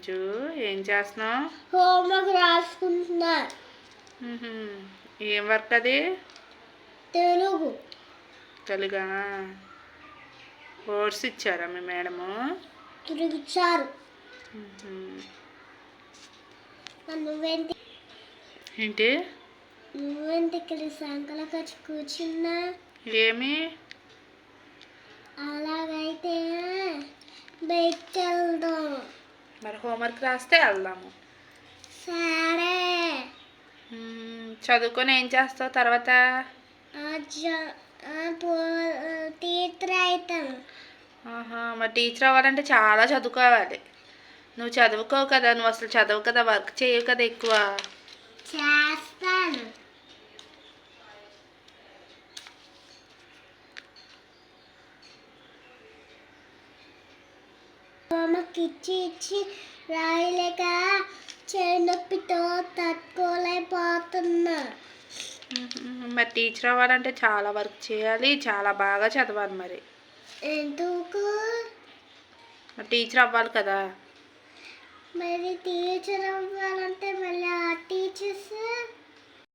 మంజు ఏం చేస్తున్నావు? హోంవర్క్ రాసుకుంటున్నా. ఏం వర్క్ అది? తెలుగు. తెలుగా? వర్డ్స్ ఇచ్చారా మీ మేడము? మ్మ్హ్మ్. నువ్వేంటి ఏంటి? నువ్వేంటి ఇక్కడ సంకలకు కూర్చున్నా. ఏమి? అలాగైతే బయటికి హోంవర్క్ రాస్తే వెళ్దాము. సరే. చదువుకొని ఏం చేస్తావు తర్వాత? టీచర్ అవుతాను మరి టీచర్ అవ్వాలంటే చాలా చదువుకోవాలి. నువ్వు చదువుకోవు కదా నువ్వు అసలు చదవు కదా వర్క్ చేయవు కదా ఎక్కువ. చేస్తాను. అమ్మకి ఇచ్చి రాయలేక చేయి నొప్పితో తట్టుకోలేకపోతున్నా మరి టీచర్ అవ్వాలంటే చాలా వర్క్ చేయాలి చాలా బాగా చదవాలి మరి. ఎందుకు? టీచర్ అవ్వాలి కదా. మరి టీచర్ అవ్వాలంటే మళ్ళీ